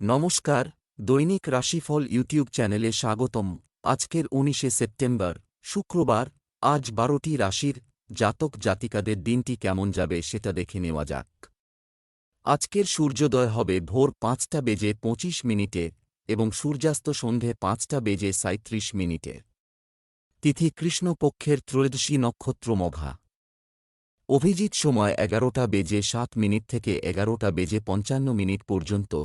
নমস্কার, দৈনিক রাশিফল ইউটিউব চ্যানেলে স্বাগতম। আজকের উনিশে সেপ্টেম্বর, শুক্রবার, আজ বারোটি রাশির জাতক জাতিকাদের দিনটি কেমন যাবে সেটা দেখে নেওয়া যাক। আজকের সূর্যোদয় হবে ভোর পাঁচটা বেজে পঁচিশ মিনিটে এবং সূর্যাস্ত সন্ধে পাঁচটা বেজে সাঁত্রিশ মিনিটে। তিথি কৃষ্ণপক্ষের ত্রয়োদশী নক্ষত্র মঘা। অভিজিৎ সময় এগারোটা বেজে সাত মিনিট থেকে এগারোটা বেজে পঞ্চান্ন মিনিট পর্যন্ত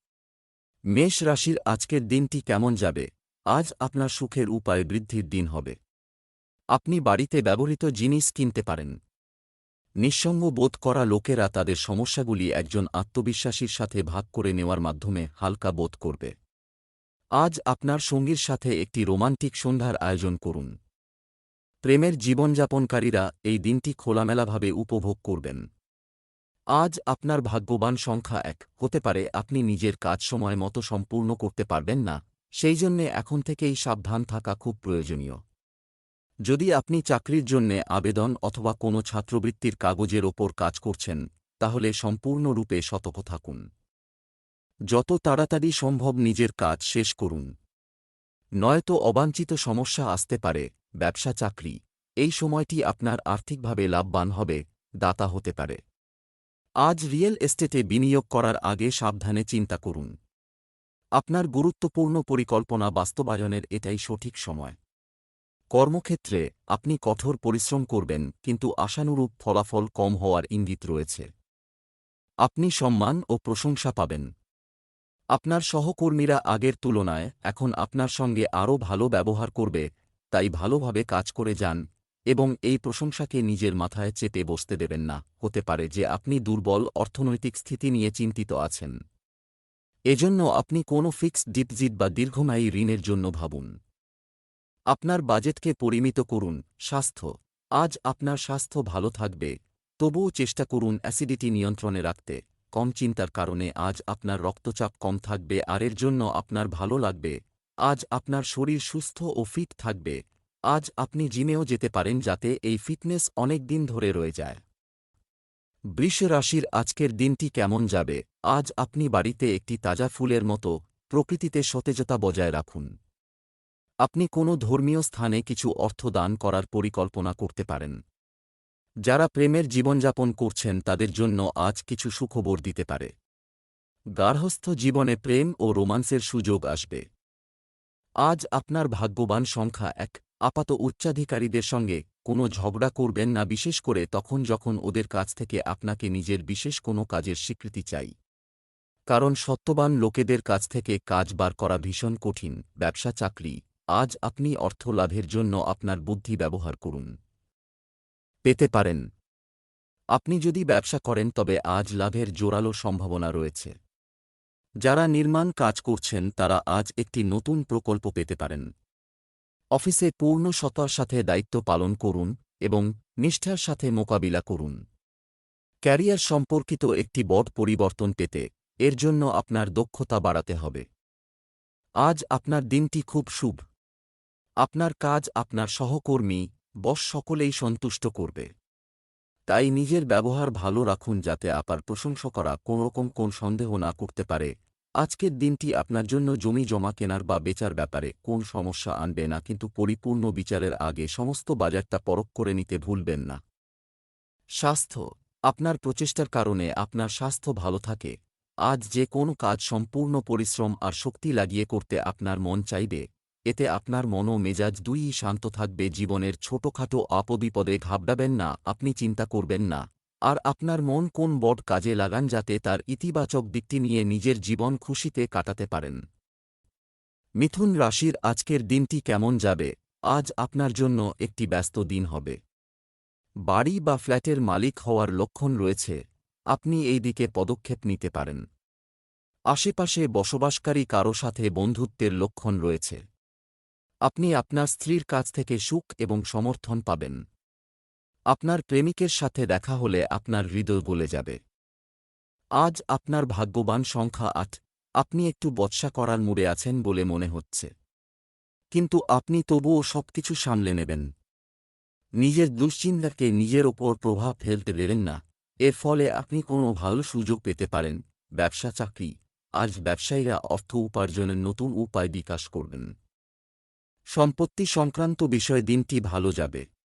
মেষ রাশির আজকের দিনটি কেমন যাবে? আজ আপনার সুখের উপায় বৃদ্ধির দিন হবে। আপনি বাড়িতে ব্যবহৃত জিনিস কিনতে পারেন। নিঃসঙ্গ বোধ করা লোকেরা তাদের সমস্যাগুলি একজন আত্মবিশ্বাসীর সাথে ভাগ করে নেওয়ার মাধ্যমে হালকা বোধ করবে। আজ আপনার সঙ্গীর সাথে একটি রোমান্টিক সন্ধ্যার আয়োজন করুন। প্রেমের জীবনযাপনকারীরা এই দিনটি খোলামেলাভাবে উপভোগ করবেন। আজ আপনার ভাগ্যবান সংখ্যা এক। হতে পারে আপনি নিজের কাজ সময় মতো সম্পূর্ণ করতে পারবেন না। সেই জন্যে এখন থেকেই সাবধান থাকা খুব প্রয়োজনীয়। যদি আপনি চাকরির জন্যে আবেদন অথবা কোনো ছাত্রবৃত্তির কাগজের ওপর কাজ করছেন, তাহলে সম্পূর্ণরূপে সতর্ক থাকুন। যত তাড়াতাড়ি সম্ভব নিজের কাজ শেষ করুন। নয়তো অবাঞ্ছিত সমস্যা আসতে পারে, ব্যবসা চাকরি। এই সময়টি আপনার আর্থিকভাবে লাভবান হবে, দাতা হতে পারে। আজ রিয়েল এস্টেটে বিনিয়োগ করার আগে সাবধানে চিন্তা করুন। আপনার গুরুত্বপূর্ণ পরিকল্পনা বাস্তবায়নের এটাই সঠিক সময়। কর্মক্ষেত্রে আপনি কঠোর পরিশ্রম করবেন, কিন্তু আশানুরূপ ফলাফল কম হওয়ার ইঙ্গিত রয়েছে। আপনি সম্মান ও প্রশংসা পাবেন। আপনার সহকর্মীরা আগের তুলনায় এখন আপনার সঙ্গে আরও ভালো ব্যবহার করবে, তাই ভালোভাবে কাজ করে যান এবং এই প্রশংসাকে নিজের মাথায় চেপে বসতে দেবেন না। হতে পারে যে আপনি দুর্বল অর্থনৈতিক স্থিতি নিয়ে চিন্তিত আছেন। এজন্য আপনি কোনো ফিক্সড ডিপজিট বা দীর্ঘমেয়ায়ী ঋণের জন্য ভাবুন। আপনার বাজেটকে পরিমিত করুন। স্বাস্থ্য। আজ আপনার স্বাস্থ্য ভালো থাকবে। তবুও চেষ্টা করুন অ্যাসিডিটি নিয়ন্ত্রণে রাখতে। কম চিন্তার কারণে আজ আপনার রক্তচাপ কম থাকবে আর এর জন্য আপনার ভালো লাগবে। আজ আপনার শরীর সুস্থ ও ফিট থাকবে। আজ আপনি জিমেও যেতে পারেন যাতে এই ফিটনেস অনেক দিন ধরে রয়ে যায়। বৃষ রাশির আজকের দিনটি কেমন যাবে? আজ আপনি বাড়িতে একটি তাজা ফুলের মতো প্রকৃতিতে সতেজতা বজায় রাখুন। আপনি কোনো ধর্মীয় স্থানে কিছু অর্থ দান করার পরিকল্পনা করতে পারেন। যারা প্রেমের জীবনযাপন করছেন তাদের জন্য আজ কিছু সুখবর দিতে পারে। গার্হস্থ জীবনে প্রেম ও রোমান্সের সুযোগ আসবে। আজ আপনার ভাগ্যবান সংখ্যা এক। আপাত উচ্চাধিকারীদের সঙ্গে কোনো ঝগড়া করবেন না, বিশেষ করে তখন যখন ওদের কাছ থেকে আপনাকে নিজের বিশেষ কোনো কাজের স্বীকৃতি চাই। কারণ সত্যবান লোকেদের কাছ থেকে কাজ বার করা ভীষণ কঠিন, ব্যবসা, চাকরি। আজ আপনি অর্থ লাভের জন্য আপনার বুদ্ধি ব্যবহার করুন। পেতে পারেন। আপনি যদি ব্যবসা করেন, তবে আজ লাভের জোরালো সম্ভাবনা রয়েছে। যারা নির্মাণ কাজ করছেন, তারা আজ একটি নতুন প্রকল্প পেতে পারেন। অফিসে পূর্ণ সতার সাথে দায়িত্ব পালন করুন এবং নিষ্ঠার সাথে মোকাবিলা করুন। ক্যারিয়ার সম্পর্কিত একটি বড় পরিবর্তন পেতে এর জন্য আপনার দক্ষতা বাড়াতে হবে। আজ আপনার দিনটি খুব শুভ। আপনার কাজ আপনার সহকর্মী, বস সকলেই সন্তুষ্ট করবে। তাই নিজের ব্যবহার ভালো রাখুন যাতে আপার প্রশংসা করা কোনোরকম কোন সন্দেহ না করতে পারে। আজকের দিনটি আপনার জন্য জমি জমা কেনার বা বেচার ব্যাপারে কোন সমস্যা আনবে না, কিন্তু পরিপূর্ণ বিচারের আগে সমস্ত বাজারটা পরখ করে নিতে ভুলবেন না। স্বাস্থ্য, আপনার প্রচেষ্টার কারণে আপনার স্বাস্থ্য ভালো থাকে। আজ যে কোনো কাজ সম্পূর্ণ পরিশ্রম আর শক্তি লাগিয়ে করতে আপনার মন চাইবে। এতে আপনার মন মেজাজ দুইই শান্ত থাকবে, জীবনের ছোটখাটো আপবিপদে ঘাবড়াবেন না, আপনি চিন্তা করবেন না। আর আপনার মন কোন বড় কাজে লাগান যাতে তার ইতিবাচক দিকটি নিয়ে নিজের জীবন খুশিতে কাটাতে পারেন। মিথুন রাশির আজকের দিনটি কেমন যাবে? আজ আপনার জন্য একটি ব্যস্ত দিন হবে। বাড়ি বা ফ্ল্যাটের মালিক হওয়ার লক্ষণ রয়েছে। আপনি এই দিকে পদক্ষেপ নিতে পারেন। আশেপাশে বসবাসকারী কারও সাথে বন্ধুত্বের লক্ষণ রয়েছে। আপনি আপনার স্ত্রীর কাছ থেকে সুখ এবং সমর্থন পাবেন। আপনার প্রেমিকের সাথে দেখা হলে আপনার হৃদয় গলে যাবে। আজ আপনার ভাগ্যবান সংখ্যা আট, আপনি একটু বৎসা করার মুড়ে আছেন বলে মনে হচ্ছে। কিন্তু আপনি তবুও সবকিছু সামলে নেবেন। নিজের দুশ্চিন্তাকে নিজের ওপর প্রভাব ফেলতে দেবেন না। এর ফলে আপনি কোনো ভালো সুযোগ পেতে পারেন। ব্যবসা চাকরি, আজ ব্যবসায়ীরা অর্থ উপার্জনের নতুন উপায় বিকাশ করবেন। সম্পত্তি সংক্রান্ত বিষয়ে দিনটি ভালো যাবে।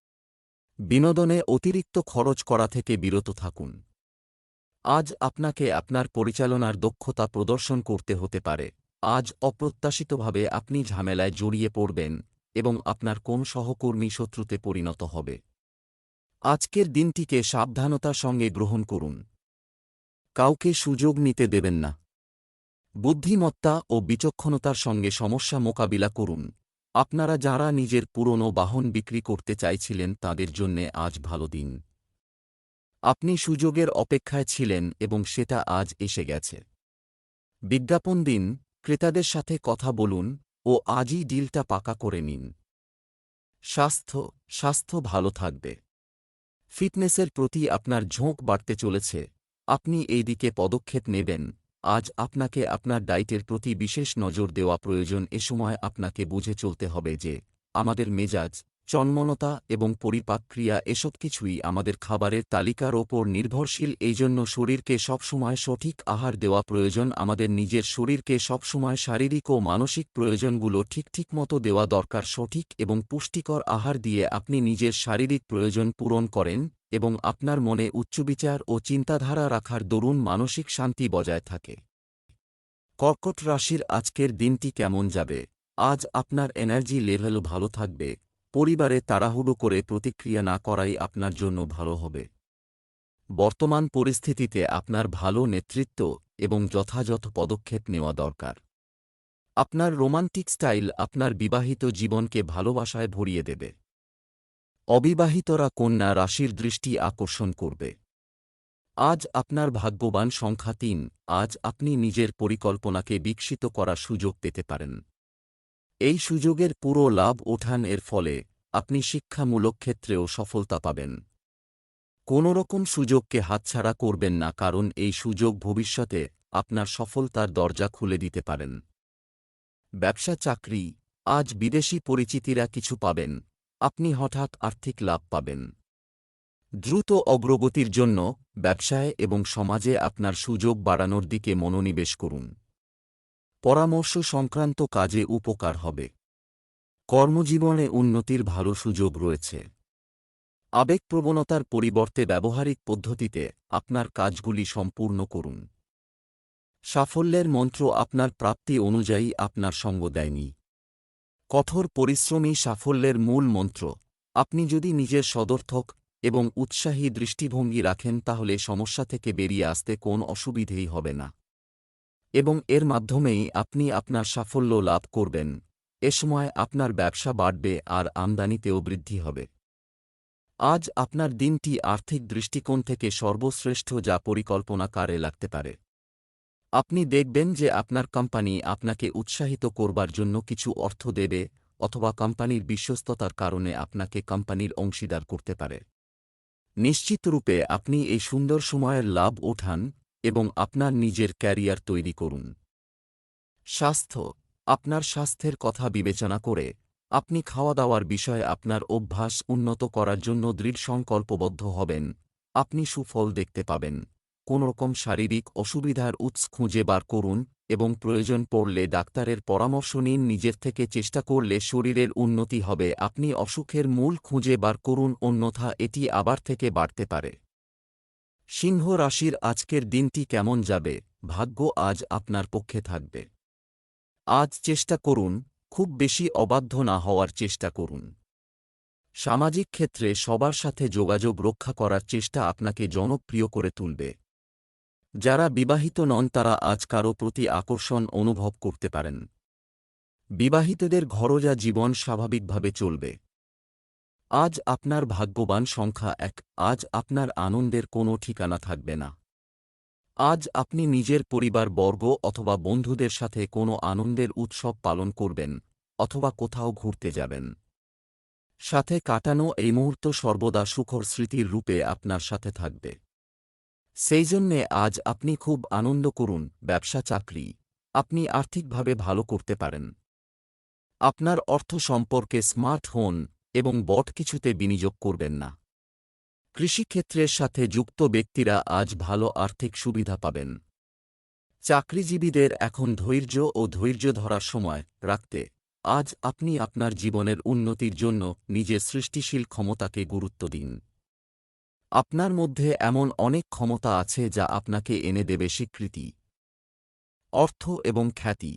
বিনোদনে অতিরিক্ত খরচ করা থেকে বিরত থাকুন। আজ আপনাকে আপনার পরিচালনার দক্ষতা প্রদর্শন করতে হতে পারে। আজ অপ্রত্যাশিতভাবে আপনি ঝামেলায় জড়িয়ে পড়বেন এবং আপনার কোন সহকর্মী শত্রুতে পরিণত হবে। আজকের দিনটিকে সাবধানতার সঙ্গে গ্রহণ করুন। কাউকে সুযোগ নিতে দেবেন না। বুদ্ধিমত্তা ও বিচক্ষণতার সঙ্গে সমস্যা মোকাবিলা করুন। আপনারা যারা নিজের পুরনো বাহন বিক্রি করতে চাইছিলেন তাদের জন্যে আজ ভালো দিন। আপনি সুযোগের অপেক্ষায় ছিলেন এবং সেটা আজ এসে গেছে। বিজ্ঞাপন দিন, ক্রেতাদের সাথে কথা বলুন ও আজই ডিলটা পাকা করে নিন। স্বাস্থ্য স্বাস্থ্য ভালো থাকবে। ফিটনেসের প্রতি আপনার ঝোঁক বাড়তে চলেছে। আপনি এই দিকে পদক্ষেপ নেবেন। আজ আপনাকে আপনার ডায়েটের প্রতি বিশেষ নজর দেওয়া প্রয়োজন। এ সময় আপনাকে বুঝে চলতে হবে যে, আমাদের মেজাজ, চন্মনতা এবং পরিপাক্রিয়া এসব কিছুই আমাদের খাবারের তালিকার ওপর নির্ভরশীল। এই জন্য শরীরকে সবসময় সঠিক আহার দেওয়া প্রয়োজন। আমাদের নিজের শরীরকে সবসময় শারীরিক ও মানসিক প্রয়োজনগুলো ঠিক ঠিক মতো দেওয়া দরকার। সঠিক এবং পুষ্টিকর আহার দিয়ে আপনি নিজের শারীরিক প্রয়োজন পূরণ করেন। এবং আপনার মনে উচ্চবিচার ও চিন্তাধারা রাখার দরুন মানসিক শান্তি বজায় থাকে। কর্কট রাশির আজকের দিনটি কেমন যাবে? আজ আপনার এনার্জি লেভেল ভালো থাকবে। পরিবারে তাড়াহুড়ো করে প্রতিক্রিয়া না করাই আপনার জন্য ভালো হবে। বর্তমান পরিস্থিতিতে আপনার ভালো নেতৃত্ব এবং যথাযথ পদক্ষেপ নেওয়া দরকার। আপনার রোমান্টিক স্টাইল আপনার বিবাহিত জীবনকে ভালোবাসায় ভরিয়ে দেবে। অবিবাহিতরা কন্যা রাশির দৃষ্টি আকর্ষণ করবে। আজ আপনার ভাগ্যবান সংখ্যা তিন, আজ আপনি নিজের পরিকল্পনাকে বিকশিত করার সুযোগ পেতে পারেন। এই সুযোগের পুরো লাভ ওঠান এর ফলে আপনি শিক্ষামূলক ক্ষেত্রেও সফলতা পাবেন। কোনোরকম সুযোগকে হাতছাড়া করবেন না কারণ এই সুযোগ ভবিষ্যতে আপনার সফলতার দরজা খুলে দিতে পারেন। ব্যবসা চাকরি, আজ বিদেশি পরিচিতিরা কিছু পাবেন আপনি হঠাৎ আর্থিক লাভ পাবেন। দ্রুত অগ্রগতির জন্য ব্যবসায় এবং সমাজে আপনার সুযোগ বাড়ানোর দিকে মনোনিবেশ করুন। পরামর্শ সংক্রান্ত কাজে উপকার হবে। কর্মজীবনে উন্নতির ভালো সুযোগ রয়েছে। আবেগপ্রবণতার পরিবর্তে ব্যবহারিক পদ্ধতিতে আপনার কাজগুলি সম্পূর্ণ করুন। সাফল্যের মন্ত্র আপনার প্রাপ্তি অনুযায়ী আপনার সঙ্গ দেয়নি। কঠোর পরিশ্রমী সাফল্যের মূল মন্ত্র। আপনি যদি নিজের সদর্থক এবং উৎসাহী দৃষ্টিভঙ্গি রাখেন, তাহলে সমস্যা থেকে বেরিয়ে আসতে কোন অসুবিধেই হবে না। এবং এর মাধ্যমেই আপনি আপনার সাফল্য লাভ করবেন। এ সময় আপনার ব্যবসা বাড়বে আর আমদানিতেও বৃদ্ধি হবে। আজ আপনার দিনটি আর্থিক দৃষ্টিকোণ থেকে সর্বশ্রেষ্ঠ যা পরিকল্পনা কারে লাগতে পারে। আপনি দেখবেন যে আপনার কোম্পানি আপনাকে উৎসাহিত করবার জন্য কিছু অর্থ দেবে অথবা কোম্পানির বিশ্বস্ততার কারণে আপনাকে কোম্পানির অংশীদার করতে পারে। নিশ্চিতরূপে আপনি এই সুন্দর সময়ের লাভ ওঠান এবং আপনার নিজের ক্যারিয়ার তৈরি করুন। স্বাস্থ্য, আপনার স্বাস্থ্যের কথা বিবেচনা করে আপনি খাওয়া দাওয়ার বিষয়ে আপনার অভ্যাস উন্নত করার জন্য দৃঢ় সংকল্পবদ্ধ হবেন, আপনি সুফল দেখতে পাবেন। কোনোরকম শারীরিক অসুবিধার উৎস খুঁজে বার করুন এবং প্রয়োজন পড়লে ডাক্তারের পরামর্শ নিন। নিজের থেকে চেষ্টা করলে শরীরের উন্নতি হবে। আপনি অসুখের মূল খুঁজে বার করুন, অন্যথা এটি আবার থেকে বাড়তে পারে। সিংহ রাশির আজকের দিনটি কেমন যাবে? ভাগ্য আজ আপনার পক্ষে থাকবে। আজ চেষ্টা করুন, খুব বেশি অবাধ্য না হওয়ার চেষ্টা করুন। সামাজিক ক্ষেত্রে সবার সাথে যোগাযোগ রক্ষা করার চেষ্টা আপনাকে জনপ্রিয় করে তুলবে। যারা বিবাহিত নন তারা আজ কারও প্রতি আকর্ষণ অনুভব করতে পারেন। বিবাহিতদের ঘরোজা জীবন স্বাভাবিকভাবে চলবে। আজ আপনার ভাগ্যবান সংখ্যা এক, আজ আপনার আনন্দের কোনো ঠিকানা থাকবে না। আজ আপনি নিজের পরিবার বর্গ অথবা বন্ধুদের সাথে কোনো আনন্দের উৎসব পালন করবেন অথবা কোথাও ঘুরতে যাবেন। সাথে কাটানো এই মুহূর্ত সর্বদা সুখর স্মৃতির রূপে আপনার সাথে থাকবে। সেই জন্যে আজ আপনি খুব আনন্দ করুন, ব্যবসা চাকরি। আপনি আর্থিকভাবে ভালো করতে পারেন। আপনার অর্থ সম্পর্কে স্মার্ট হন এবং বট কিছুতে বিনিয়োগ করবেন না। কৃষিক্ষেত্রের সাথে যুক্ত ব্যক্তিরা আজ ভালো আর্থিক সুবিধা পাবেন। চাকরিজীবীদের এখন ধৈর্য ও ধৈর্য ধরার সময় রাখতে আজ আপনি আপনার জীবনের উন্নতির জন্য নিজের সৃষ্টিশীল ক্ষমতাকে গুরুত্ব দিন। আপনার মধ্যে এমন অনেক ক্ষমতা আছে যা আপনাকে এনে দেবে স্বীকৃতি, অর্থ এবং খ্যাতি।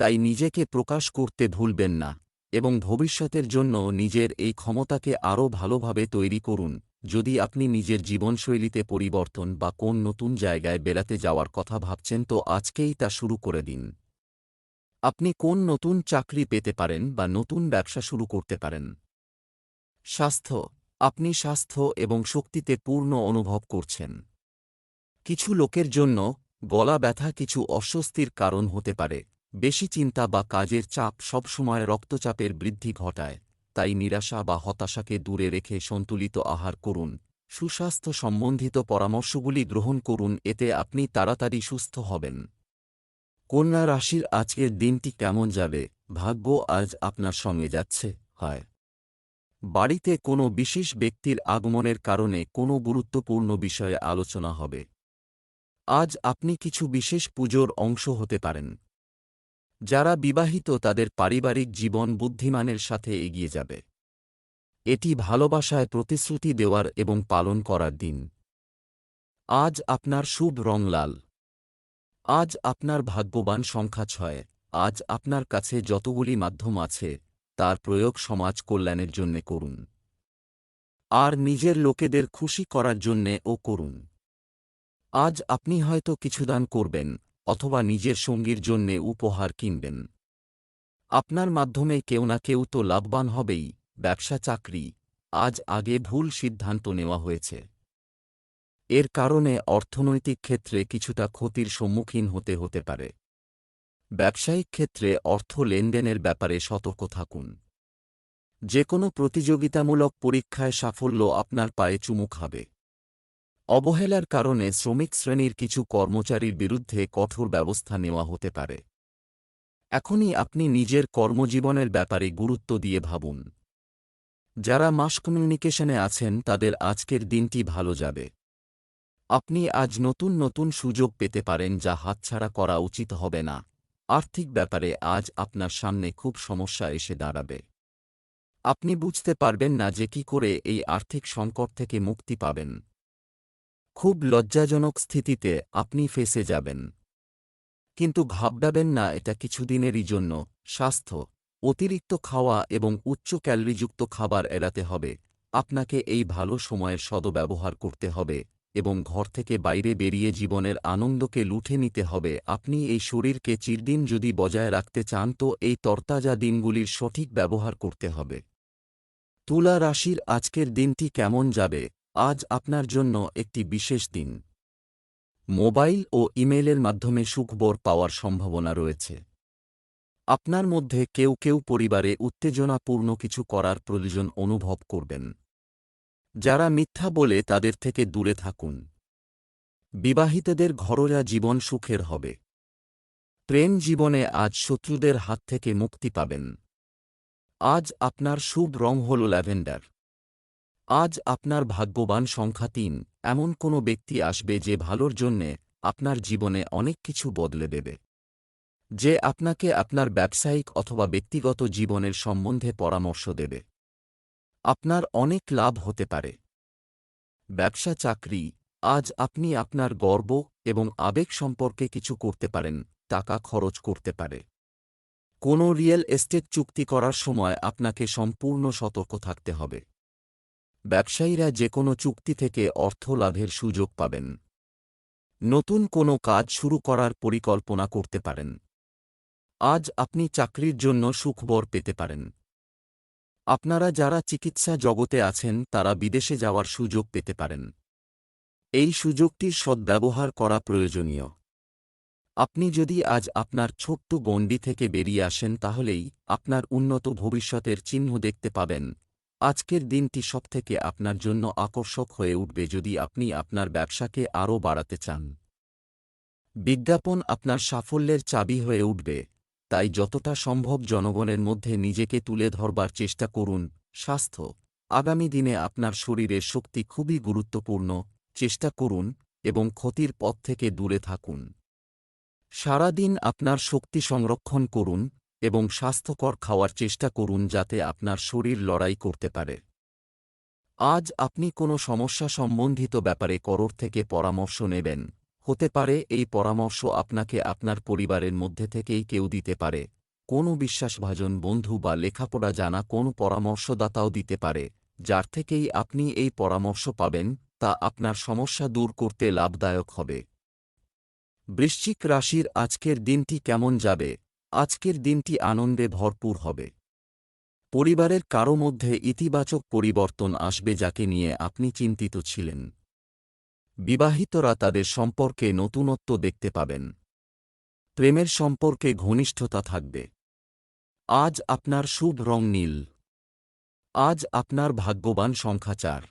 তাই নিজেকে প্রকাশ করতে ভুলবেন না এবং ভবিষ্যতের জন্য নিজের এই ক্ষমতাকে আরও ভালোভাবে তৈরি করুন। যদি আপনি নিজের জীবনশৈলীতে পরিবর্তন বা কোন নতুন জায়গায় বেড়াতে যাওয়ার কথা ভাবছেন, তো আজকেই তা শুরু করে দিন। আপনি কোন নতুন চাকরি পেতে পারেন বা নতুন ব্যবসা শুরু করতে পারেন? স্বাস্থ্য আপনি স্বাস্থ্য এবং শক্তিতে পূর্ণ অনুভব করছেন। কিছু লোকের জন্য গলা ব্যথা কিছু অস্বস্তির কারণ হতে পারে। বেশি চিন্তা বা কাজের চাপ সবসময় রক্তচাপের বৃদ্ধি ঘটায়, তাই নিরাশা বা হতাশাকে দূরে রেখে সন্তুলিত আহার করুন। সুস্বাস্থ্য সম্বন্ধিত পরামর্শগুলি গ্রহণ করুন, এতে আপনি তাড়াতাড়ি সুস্থ হবেন। কন্যা রাশির আজকের দিনটি কেমন যাবে? ভাগ্য আজ আপনার সঙ্গে যাচ্ছে, হয়। বাড়িতে কোনো বিশেষ ব্যক্তির আগমনের কারণে কোনো গুরুত্বপূর্ণ বিষয়ে আলোচনা হবে। আজ আপনি কিছু বিশেষ পুজোর অংশ হতে পারেন। যারা বিবাহিত তাদের পারিবারিক জীবন বুদ্ধিমানের সাথে এগিয়ে যাবে। এটি ভালোবাসায় প্রতিশ্রুতি দেওয়ার এবং পালন করার দিন। আজ আপনার শুভ রং লাল। আজ আপনার ভাগ্যবান সংখ্যা ছয়। আজ আপনার কাছে যতগুলি মাধ্যম আছে তার প্রয়োগ সমাজ কল্যাণের জন্যে করুন। আর নিজের লোকেদের খুশি করার জন্যে ও করুন। আজ আপনি হয়তো কিছু দান করবেন, অথবা নিজের সঙ্গীর জন্যে উপহার কিনবেন। আপনার মাধ্যমে কেউ না কেউ তো লাভবান হবেই, ব্যবসা চাকরি, আজ আগে ভুল সিদ্ধান্ত নেওয়া হয়েছে। এর কারণে অর্থনৈতিক ক্ষেত্রে কিছুটা ক্ষতির সম্মুখীন হতে হতে পারে। ব্যবসায়িক ক্ষেত্রে অর্থ লেনদেনের ব্যাপারে সতর্ক থাকুন। যে কোনো প্রতিযোগিতামূলক পরীক্ষায় সাফল্য আপনার পায়ে চুমু খাবে। অবহেলার কারণে শ্রমিক শ্রেণির কিছু কর্মচারীর বিরুদ্ধে কঠোর ব্যবস্থা নেওয়া হতে পারে। এখনই আপনি নিজের কর্মজীবনের ব্যাপারে গুরুত্ব দিয়ে ভাবুন। যারা মাস কমিউনিকেশনে আছেন, তাদের আজকের দিনটি ভালো যাবে। আপনি আজ নতুন নতুন সুযোগ পেতে পারেন যা হাতছাড়া করা উচিত হবে না। আর্থিক ব্যাপারে আজ আপনার সামনে খুব সমস্যা এসে দাঁড়াবে। আপনি বুঝতে পারবেন না যে কি করে এই আর্থিক সংকট থেকে মুক্তি পাবেন। খুব লজ্জাজনক স্থিতিতে আপনি ফেসে যাবেন। কিন্তু ভাবডাবেন না, এটা কিছুদিনেরই জন্য। স্বাস্থ্য, অতিরিক্ত খাওয়া এবং উচ্চ ক্যালোরিযুক্ত খাবার এড়াতে হবে। আপনাকে এই ভালো সময়ের সদব্যবহার করতে হবে। এবং ঘর থেকে বাইরে বেরিয়ে জীবনের আনন্দকে লুঠে নিতে হবে। আপনি এই শরীরকে চিরদিন যদি বজায় রাখতে চান তো এই তরতাজা দিনগুলির সঠিক ব্যবহার করতে হবে। তুলা রাশির আজকের দিনটি কেমন যাবে? আজ আপনার জন্য একটি বিশেষ দিন। মোবাইল ও ইমেইলের মাধ্যমে সুখবর পাওয়ার সম্ভাবনা রয়েছে। আপনার মধ্যে কেউ কেউ পরিবারে উত্তেজনাপূর্ণ কিছু করার প্রয়োজন অনুভব করবেন। যারা মিথ্যা বলে তাদের থেকে দূরে থাকুন। বিবাহিতদের ঘরোয়া জীবন সুখের হবে। প্রেম জীবনে আজ শত্রুদের হাত থেকে মুক্তি পাবেন। আজ আপনার শুভ রং হল ল্যাভেন্ডার। আজ আপনার ভাগ্যবান সংখ্যা তিন। এমন কোনো ব্যক্তি আসবে যে ভালোর জন্যে আপনার জীবনে অনেক কিছু বদলে দেবে। যে আপনাকে আপনার ব্যবসায়িক অথবা ব্যক্তিগত জীবনের সম্বন্ধে পরামর্শ দেবে। আপনার অনেক লাভ হতে পারে। ব্যবসা চাকরি, আজ আপনি আপনার গর্ব এবং আবেগ সম্পর্কে কিছু করতে পারেন, টাকা খরচ করতে পারে। কোনো রিয়েল এস্টেট চুক্তি করার সময় আপনাকে সম্পূর্ণ সতর্ক থাকতে হবে। ব্যবসায়ীরা যে কোনো চুক্তি থেকে অর্থ লাভের সুযোগ পাবেন। নতুন কোনো কাজ শুরু করার পরিকল্পনা করতে পারেন। আজ আপনি চাকরির জন্য সুখবর পেতে পারেন। আপনারা যারা চিকিৎসা জগতে আছেন, তারা বিদেশে যাওয়ার সুযোগ পেতে পারেন। এই সুযোগটির সদ্ব্যবহার করা প্রয়োজনীয়। আপনি যদি আজ আপনার ছোট্ট গণ্ডি থেকে বেরিয়ে আসেন, তাহলেই আপনার উন্নত ভবিষ্যতের চিহ্ন দেখতে পাবেন। আজকের দিনটি সবথেকে আপনার জন্য আকর্ষক হয়ে উঠবে যদি আপনি আপনার ব্যবসাকে আরও বাড়াতে চান। বিজ্ঞাপন আপনার সাফল্যের চাবি হয়ে উঠবে। তাই যতটা সম্ভব জনগণের মধ্যে নিজেকে তুলে ধরবার চেষ্টা করুন, স্বাস্থ্য। আগামী দিনে আপনার শরীরের শক্তি খুবই গুরুত্বপূর্ণ, চেষ্টা করুন এবং ক্ষতির পথ থেকে দূরে থাকুন। সারাদিন আপনার শক্তি সংরক্ষণ করুন এবং স্বাস্থ্যকর খাওয়ার চেষ্টা করুন যাতে আপনার শরীর লড়াই করতে পারে। আজ আপনি কোনো সমস্যা সম্বন্ধিত ব্যাপারে করোর থেকে পরামর্শ নেবেন। হতে পারে এই পরামর্শ আপনাকে আপনার পরিবারের মধ্যে থেকেই কেউ দিতে পারে। কোনো বিশ্বাসভাজন বন্ধু বা লেখাপড়া জানা কোনো পরামর্শদাতাও দিতে পারে, যার থেকেই আপনি এই পরামর্শ পাবেন, তা আপনার সমস্যা দূর করতে লাভদায়ক হবে। বৃশ্চিক রাশির আজকের দিনটি কেমন যাবে? আজকের দিনটি আনন্দে ভরপুর হবে। পরিবারের কারও মধ্যে ইতিবাচক পরিবর্তন আসবে যাকে নিয়ে আপনি চিন্তিত ছিলেন। বিবাহিতরা তাদের সম্পর্কে নতুনত্ব দেখতে পাবেন। প্রেমের সম্পর্কে ঘনিষ্ঠতা থাকবে। আজ আপনার শুভ রং নীল। আজ আপনার ভাগ্যবান সংখ্যাচার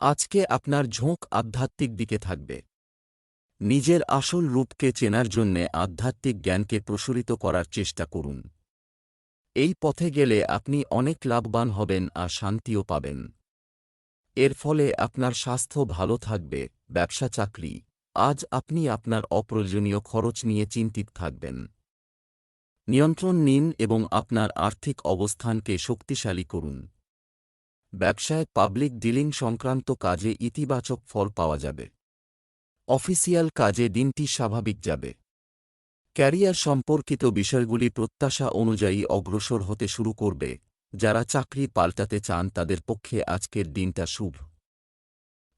আজকে আপনার ঝোঁক আধ্যাত্মিক দিকে থাকবে। নিজের আসল রূপকে চেনার জন্যে আধ্যাত্মিক জ্ঞানকে প্রসারিত করার চেষ্টা করুন। এই পথে গেলে আপনি অনেক লাভবান হবেন আর শান্তিও পাবেন। এর ফলে আপনার স্বাস্থ্য ভালো থাকবে, ব্যবসা, চাকরি। আজ আপনি আপনার অপ্রয়োজনীয় খরচ নিয়ে চিন্তিত থাকবেন। নিয়ন্ত্রণ নিন এবং আপনার আর্থিক অবস্থানকে শক্তিশালী করুন। ব্যবসায় পাবলিক ডিলিং সংক্রান্ত কাজে ইতিবাচক ফল পাওয়া যাবে। অফিসিয়াল কাজে দিনটি স্বাভাবিক যাবে। ক্যারিয়ার সম্পর্কিত বিষয়গুলি প্রত্যাশা অনুযায়ী অগ্রসর হতে শুরু করবে। যারা চাকরি পাল্টাতে চান তাদের পক্ষে আজকের দিনটা শুভ।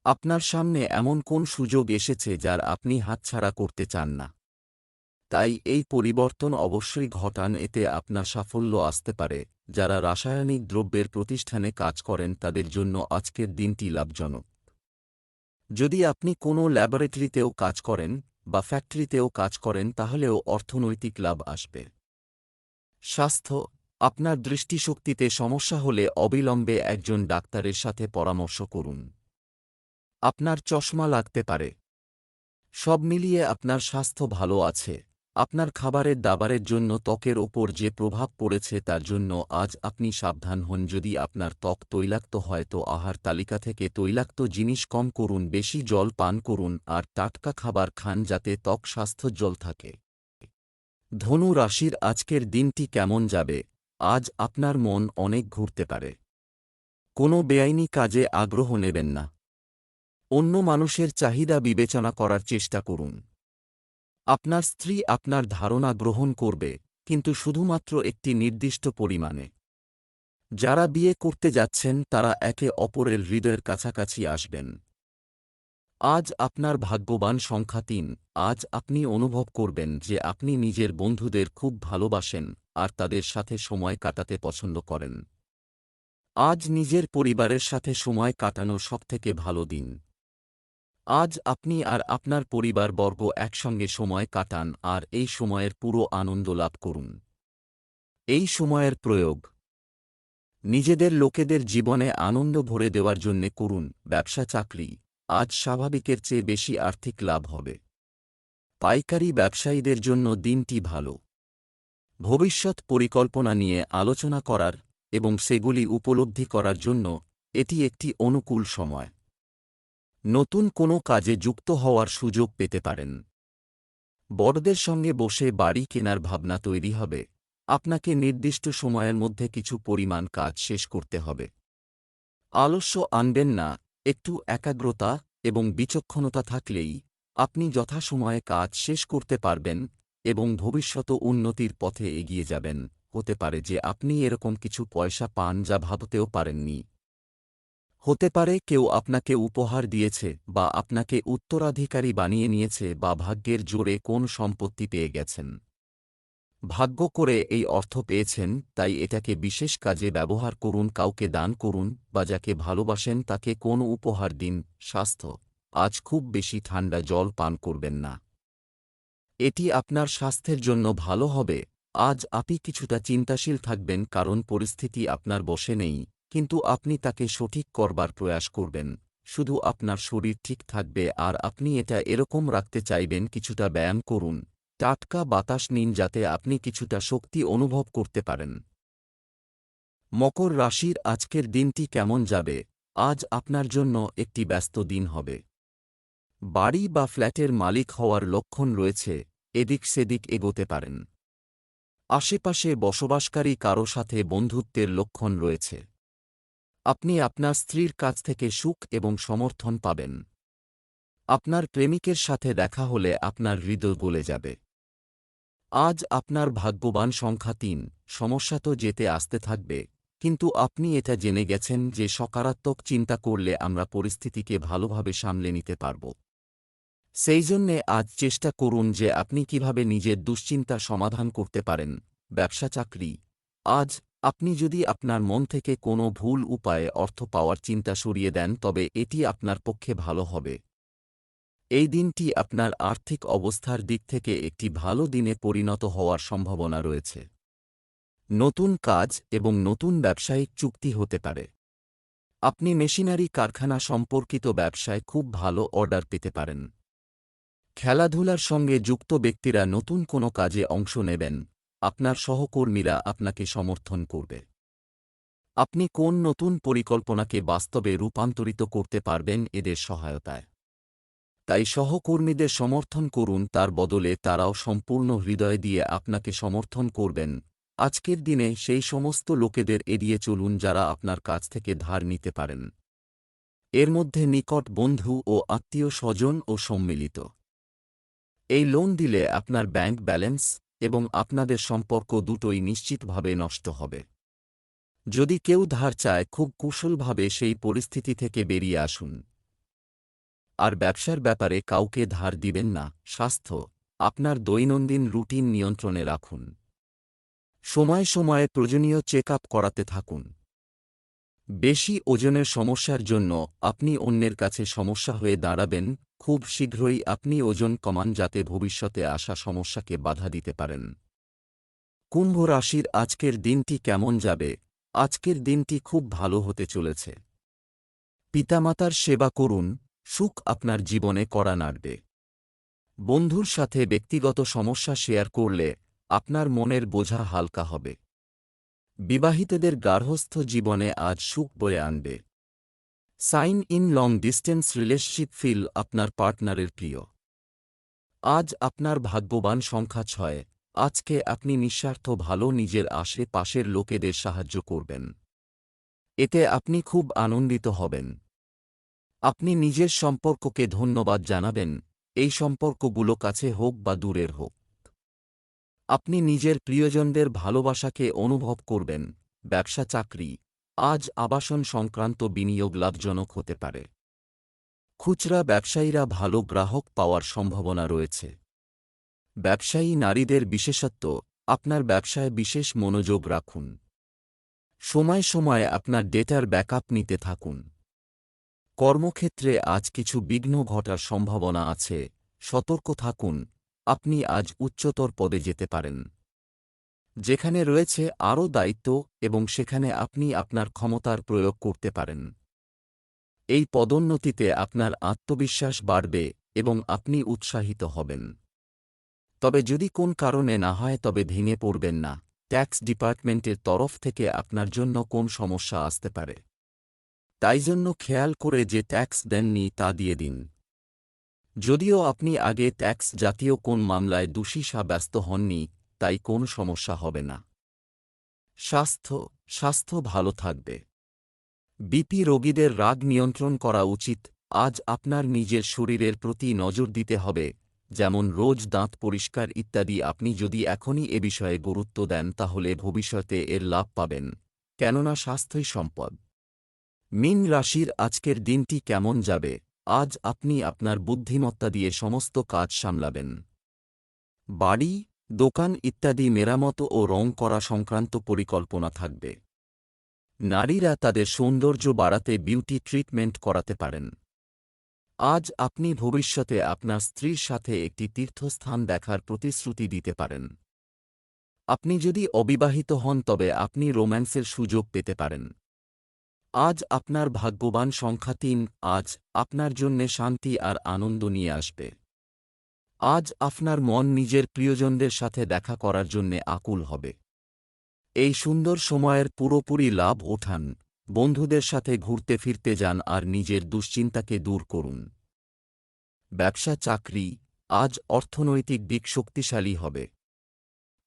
আপনার সামনে এমন কোন সুযোগ এসেছে যার আপনি হাতছাড়া করতে চান না? তাই এই পরিবর্তন অবশ্যই ঘটান, এতে আপনার সাফল্য আসতে পারে। যারা রাসায়নিক দ্রব্যের প্রতিষ্ঠানে কাজ করেন তাদের জন্য আজকের দিনটি লাভজনক। যদি আপনি কোনো ল্যাবরেটরিতেও কাজ করেন বা ফ্যাক্টরিতেও কাজ করেন তাহলেও অর্থনৈতিক লাভ আসবে। স্বাস্থ্য আপনার দৃষ্টিশক্তিতে সমস্যা হলে অবিলম্বে একজন ডাক্তারের সাথে পরামর্শ করুন। আপনার চশমা লাগতে পারে। সব মিলিয়ে আপনার স্বাস্থ্য ভালো আছে। আপনার খাবারের দাবারের জন্য ত্বকের ওপর যে প্রভাব পড়েছে তার জন্য আজ আপনি সাবধান হন। যদি আপনার ত্বক তৈলাক্ত হয় তো আহার তালিকা থেকে তৈলাক্ত জিনিস কম করুন, বেশি জল পান করুন আর টাটকা খাবার খান যাতে ত্বক স্বাস্থ্যোজ্জ্বল থাকে। ধনু রাশির আজকের দিনটি কেমন যাবে? আজ আপনার মন অনেক ঘুরতে পারে। কোনো বেআইনি কাজে আগ্রহ নেবেন না। অন্য মানুষের চাহিদা বিবেচনা করার চেষ্টা করুন। আপনার স্ত্রী আপনার ধারণা গ্রহণ করবে, কিন্তু শুধুমাত্র একটি নির্দিষ্ট পরিমাণে। যারা বিয়ে করতে যাচ্ছেন, তারা একে অপরের হৃদয়ের কাছাকাছি আসবেন। আজ আপনার ভাগ্যবান সংখ্যা তিন। আজ আপনি অনুভব করবেন যে আপনি নিজের বন্ধুদের খুব ভালোবাসেন আর তাদের সাথে সময় কাটাতে পছন্দ করেন। আজ নিজের পরিবারের সাথে সময় কাটানো সবথেকে ভালো দিন। আজ আপনি আর আপনার পরিবারবর্গ একসঙ্গে সময় কাটান আর এই সময়ের পুরো আনন্দ লাভ করুন। এই সময়ের প্রয়োগ। নিজেদের লোকেদের জীবনে আনন্দ ভরে দেওয়ার জন্যে করুন ব্যবসা চাকরি আজ স্বাভাবিকের চেয়ে বেশি আর্থিক লাভ হবে। পাইকারি ব্যবসায়ীদের জন্য দিনটি ভালো। ভবিষ্যৎ পরিকল্পনা নিয়ে আলোচনা করার এবং সেগুলি উপলব্ধি করার জন্য এটি একটি অনুকূল সময়। নতুন কোনো কাজে যুক্ত হওয়ার সুযোগ পেতে পারেন। বড়দের সঙ্গে বসে বাড়ি কেনার ভাবনা তৈরি হবে। আপনাকে নির্দিষ্ট সময়ের মধ্যে কিছু পরিমাণ কাজ শেষ করতে হবে। আলস্য আনবেন না। একটু একাগ্রতা এবং বিচক্ষণতা থাকলেই আপনি যথাসময়ে কাজ শেষ করতে পারবেন এবং ভবিষ্যত উন্নতির পথে এগিয়ে যাবেন। হতে পারে যে আপনি এরকম কিছু পয়সা পান যা ভাবতেও পারেননি। হতে পারে কেউ আপনাকে উপহার দিয়েছে বা আপনাকে উত্তরাধিকারী বানিয়ে নিয়েছে বা ভাগ্যের জোরে কোন সম্পত্তি পেয়ে গেছেন। ভাগ্য করে এই অর্থ পেয়েছেন, তাই এটাকে বিশেষ কাজে ব্যবহার করুন, কাউকে দান করুন, বা যাকে ভালোবাসেন তাকে কোন উপহার দিন, স্বাস্থ্য। আজ খুব বেশি ঠান্ডা জল পান করবেন না। এটি আপনার স্বাস্থ্যের জন্য ভালো হবে। আজ আপনি কিছুটা চিন্তাশীল থাকবেন, কারণ পরিস্থিতি আপনার বসে নেই, কিন্তু আপনি তাকে সঠিক করবার প্রয়াস করবেন। শুধু আপনার শরীর ঠিক থাকবে, আর আপনি এটা এরকম রাখতে চাইবেন, কিছুটা ব্যায়াম করুন। টাটকা বাতাস নিন যাতে আপনি কিছুটা শক্তি অনুভব করতে পারেন। মকর রাশির আজকের দিনটি কেমন যাবে? আজ আপনার জন্য একটি ব্যস্ত দিন হবে। বাড়ি বা ফ্ল্যাটের মালিক হওয়ার লক্ষণ রয়েছে, এদিক সেদিক এগোতে পারেন। আশেপাশে বসবাসকারী কারও সাথে বন্ধুত্বের লক্ষণ রয়েছে। আপনি আপনার স্ত্রীর কাছ থেকে সুখ এবং সমর্থন পাবেন। আপনার প্রেমিকের সাথে দেখা হলে আপনার হৃদয় গলে যাবে। আজ আপনার ভাগ্যবান সংখ্যা তিন, সমস্যা তো যেতে আসতে থাকবে। কিন্তু আপনি এটা জেনে গেছেন যে সকারাত্মক চিন্তা করলে আমরা পরিস্থিতিকে ভালোভাবে সামলে নিতে পারব। সেই জন্যে আজ চেষ্টা করুন যে আপনি কীভাবে নিজের দুশ্চিন্তা সমাধান করতে পারেন। ব্যবসা চাকরি। আজ আপনি যদি আপনার মন থেকে কোনো ভুল উপায়ে অর্থ পাওয়ার চিন্তা সরিয়ে দেন তবে এটি আপনার পক্ষে ভালো হবে। এই দিনটি আপনার আর্থিক অবস্থার দিক থেকে একটি ভালো দিনে পরিণত হওয়ার সম্ভাবনা রয়েছে। নতুন কাজ এবং নতুন ব্যবসায়িক চুক্তি হতে পারে। আপনি মেশিনারি কারখানা সম্পর্কিত ব্যবসায় খুব ভালো অর্ডার পেতে পারেন। খেলাধুলার সঙ্গে যুক্ত ব্যক্তিরা নতুন কোনো কাজে অংশ নেবেন। আপনার সহকর্মীরা আপনাকে সমর্থন করবে। আপনি কোন নতুন পরিকল্পনাকে বাস্তবে রূপান্তরিত করতে পারবেন এদের সহায়তায়। তাই সহকর্মীদের সমর্থন করুন, তার বদলে তারাও সম্পূর্ণ হৃদয় দিয়ে আপনাকে সমর্থন করবেন। আজকের দিনে সেই সমস্ত লোকেদের এড়িয়ে চলুন যারা আপনার কাছ থেকে ধার নিতে পারেন। এর মধ্যে নিকট বন্ধু ও আত্মীয় স্বজন ও সম্মিলিত। এই লোন দিলে আপনার ব্যাংক ব্যালেন্স এবং আপনাদের সম্পর্ক দুটোই নিশ্চিতভাবে নষ্ট হবে। যদি কেউ ধার চায়, খুব কুশলভাবে সেই পরিস্থিতি থেকে বেরিয়ে আসুন। আর ব্যবসার ব্যাপারে কাউকে ধার দিবেন না। স্বাস্থ্য, আপনার দৈনন্দিন রুটিন নিয়ন্ত্রণে রাখুন। সময় সময়ে প্রয়োজনীয় চেক করাতে থাকুন। বেশি ওজনের সমস্যার জন্য আপনি অন্যের কাছে সমস্যা হয়ে দাঁড়াবেন। খুব শীঘ্রই আপনি ওজন কমান যাতে ভবিষ্যতে আসা সমস্যাকে বাধা দিতে পারেন। কুম্ভ রাশির আজকের দিনটি কেমন যাবে? আজকের দিনটি খুব ভালো হতে চলেছে। পিতামাতার সেবা করুন। সুখ আপনার জীবনে করা নাড়বে। বন্ধুর সাথে ব্যক্তিগত সমস্যা শেয়ার করলে আপনার মনের বোঝা হালকা হবে। বিবাহিতদের গার্হস্থ জীবনে আজ সুখ বয়ে আনবে। Sign in long distance relationship feel আপনার পার্টনারের প্রিয়। আজ আপনার ভাগ্যবান সংখ্যা ছয়, আজকে আপনি নিঃস্বার্থ ভালো নিজের আশেপাশের লোকেদের সাহায্য করবেন। এতে আপনি খুব আনন্দিত হবেন। আপনি নিজের সম্পর্ককে ধন্যবাদ জানাবেন, এই সম্পর্কগুলো কাছে হোক বা দূরের হোক। আপনি নিজের প্রিয়জনদের ভালোবাসাকে অনুভব করবেন, ব্যবসা, চাকরি, আজ আবাসন সংক্রান্ত বিনিয়োগ লাভজনক হতে পারে। খুচরা ব্যবসায়ীরা ভালো গ্রাহক পাওয়ার সম্ভাবনা রয়েছে। ব্যবসায়ী নারীদের বিশেষত্ব, আপনার ব্যবসায় বিশেষ মনোযোগ রাখুন। সময় সময়ে আপনার ডেটার ব্যাকআপ নিতে থাকুন। কর্মক্ষেত্রে আজ কিছু বিঘ্ন ঘটার সম্ভাবনা আছে, সতর্ক থাকুন, আপনি আজ উচ্চতর পদে যেতে পারেন। যেখানে রয়েছে আরও দায়িত্ব এবং সেখানে আপনি আপনার ক্ষমতার প্রয়োগ করতে পারেন। এই পদোন্নতিতে আপনার আত্মবিশ্বাস বাড়বে এবং আপনি উৎসাহিত হবেন। তবে যদি কোন কারণে না হয় তবে ভেঙে পড়বেন না। ট্যাক্স ডিপার্টমেন্টের তরফ থেকে আপনার জন্য কোন সমস্যা আসতে পারে? তাই জন্য খেয়াল করে যে ট্যাক্স দেননি তা দিয়ে দিন। যদিও আপনি আগে ট্যাক্স জাতীয় কোন মামলায় দোষী সাব্যস্ত হননি, তাই কোন সমস্যা হবে না। স্বাস্থ্য স্বাস্থ্য ভালো থাকবে। বিপি রোগীদের রাগ নিয়ন্ত্রণ করা উচিত, আজ আপনার নিজের শরীরের প্রতি নজর দিতে হবে, যেমন রোজ দাঁত পরিষ্কার ইত্যাদি। আপনি যদি এখনই এ বিষয়ে গুরুত্ব দেন, তাহলে ভবিষ্যতে এর লাভ পাবেন, কেননা স্বাস্থ্যই সম্পদ। মিন রাশির আজকের দিনটি কেমন যাবে? আজ আপনি আপনার বুদ্ধিমত্তা দিয়ে সমস্ত কাজ সামলাবেন। বাড়ি, দোকান ইত্যাদি মেরামত ও রং করা সংক্রান্ত পরিকল্পনা থাকবে। নারীরা তাদের সৌন্দর্য বাড়াতে বিউটি ট্রিটমেন্ট করাতে পারেন। আজ আপনি ভবিষ্যতে আপনার স্ত্রীর সাথে একটি তীর্থস্থান দেখার প্রতিশ্রুতি দিতে পারেন। আপনি যদি অবিবাহিত হন তবে আপনি রোম্যান্সের সুযোগ পেতে পারেন। আজ আপনার ভাগ্যবান সংখ্যা তিন, আজ আপনার জন্যে শান্তি আর আনন্দ নিয়ে আসবে। আজ আপনার মন নিজের প্রিয়জনদের সাথে দেখা করার জন্যে আকুল হবে। এই সুন্দর সময়ের পুরোপুরি লাভ ওঠান। বন্ধুদের সাথে ঘুরতে ফিরতে যান আর নিজের দুশ্চিন্তাকে দূর করুন। ব্যবসা, চাকরি, আজ অর্থনৈতিক দিক শক্তিশালী হবে।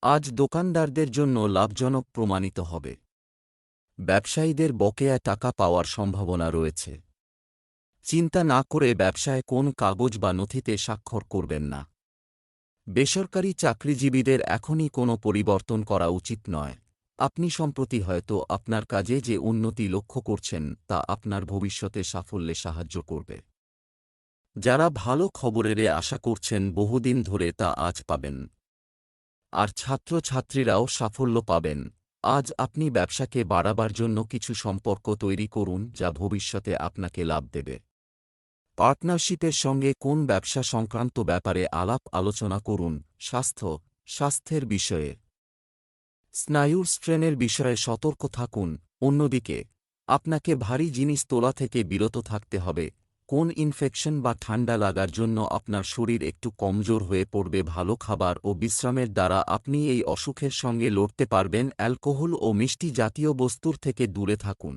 আজ দোকানদারদের জন্য লাভজনক প্রমাণিত হবে। ব্যবসায়ীদের বকেয়া টাকা পাওয়ার সম্ভাবনা রয়েছে। চিন্তা না করে ব্যবসায় কোন কাগজ বা নথিতে স্বাক্ষর করবেন না। বেসরকারি চাকরিজীবীদের এখনই কোনো পরিবর্তন করা উচিত নয়। আপনি সম্প্রতি হয়তো আপনার কাজে যে উন্নতি লক্ষ্য করছেন, তা আপনার ভবিষ্যতে সাফল্যে সাহায্য করবে। যারা ভালো খবরের আশা করছেন, বহুদিন ধরে তা আজ পাবেন। আর ছাত্রছাত্রীরাও সাফল্য পাবেন। আজ আপনি ব্যবসাকে বাড়াবার জন্য কিছু সম্পর্ক তৈরি করুন যা ভবিষ্যতে আপনাকে লাভ দেবে। পার্টনারশিপের সঙ্গে কোন ব্যবসা সংক্রান্ত ব্যাপারে আলাপ আলোচনা করুন, স্বাস্থ্য, স্বাস্থ্যের বিষয়ে। স্নায়ুর স্ট্রেনের বিষয়ে সতর্ক থাকুন। অন্যদিকে, আপনাকে ভারী জিনিস তোলা থেকে বিরত থাকতে হবে। কোন ইনফেকশন বা ঠান্ডা লাগার জন্য আপনার শরীর একটু কমজোর হয়ে পড়বে ভালো খাবার ও বিশ্রামের দ্বারা আপনি এই অসুখের সঙ্গে লড়তে পারবেন অ্যালকোহল ও মিষ্টি জাতীয় বস্তুর থেকে দূরে থাকুন।